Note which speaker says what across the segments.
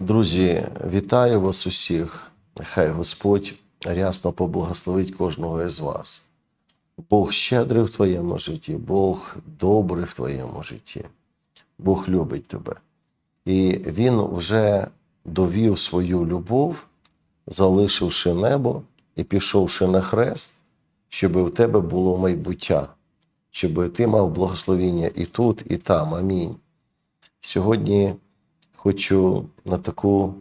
Speaker 1: Друзі, вітаю вас усіх. Хай Господь рясно поблагословить кожного із вас. Бог щедрий в твоєму житті, Бог добрий в твоєму житті. Бог любить тебе. І Він вже довів свою любов, залишивши небо і пішовши на хрест, щоб у тебе було майбуття, щоб ти мав благословіння і тут, і там. Амінь. Сьогодні хочу на таку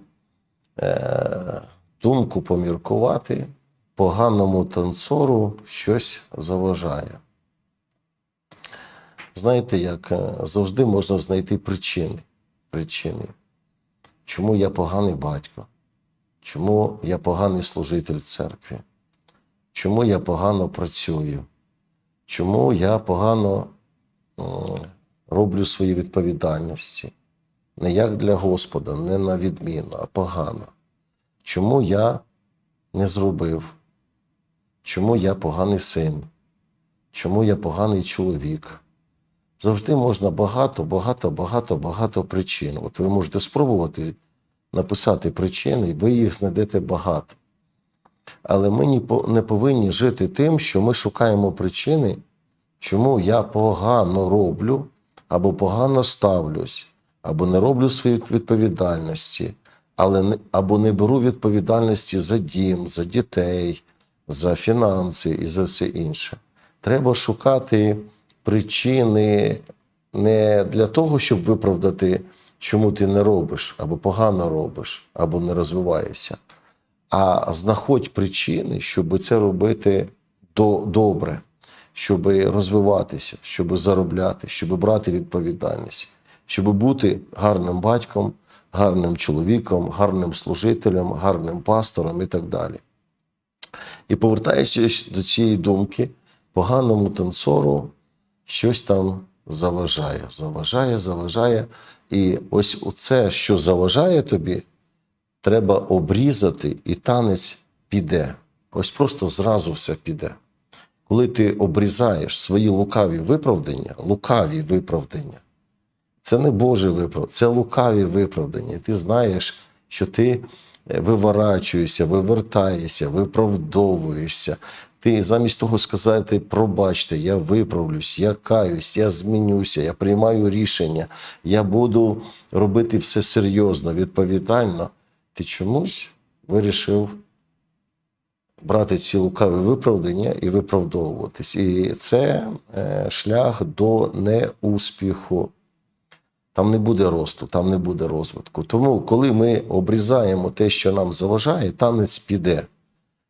Speaker 1: е, думку поміркувати. Поганому танцору щось заважає. Знаєте, як е, завжди можна знайти причини. причини. Чому я поганий батько? Чому я поганий служитель в церкві? Чому я погано працюю? Чому я погано роблю свої відповідальності? Не як для Господа, не на відміну, а погано. Чому я не зробив? Чому я поганий син? Чому я поганий чоловік? Завжди можна багато, багато, багато, багато причин. От ви можете спробувати написати причини, і ви їх знайдете багато. Але ми не повинні жити тим, що ми шукаємо причини, чому я погано роблю, або погано ставлюсь, або не роблю свої відповідальності, але або не беру відповідальності за дім, за дітей, за фінанси і за все інше. Треба шукати причини не для того, щоб виправдати, чому ти не робиш, або погано робиш, або не розвиваєшся, а знаходь причини, щоб це робити до, добре, щоб розвиватися, щоб заробляти, щоб брати відповідальність, щоб бути гарним батьком, гарним чоловіком, гарним служителем, гарним пастором і так далі. І повертаючись до цієї думки, поганому танцору щось там заважає, заважає, заважає. І ось це, що заважає тобі, треба обрізати, і танець піде. Ось просто зразу все піде. Коли ти обрізаєш свої лукаві виправдання, лукаві виправдання, це не Боже виправдання, це лукаві виправдання. Ти знаєш, що ти е, виворачуєшся, вивертаєшся, виправдовуєшся. Ти замість того сказати, пробачте, я виправлюсь, я каюсь, я змінюся, я приймаю рішення, я буду робити все серйозно, відповідально. Ти чомусь вирішив брати ці лукаві виправдання і виправдовуватись. І це е, шлях до неуспіху. Там не буде росту, там не буде розвитку. Тому, коли ми обрізаємо те, що нам заважає, танець піде.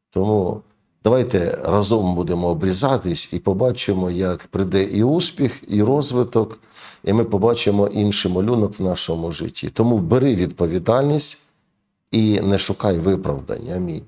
Speaker 1: Тому давайте разом будемо обрізатись і побачимо, як прийде і успіх, і розвиток, і ми побачимо інший малюнок в нашому житті. Тому бери відповідальність і не шукай виправдання. Амінь.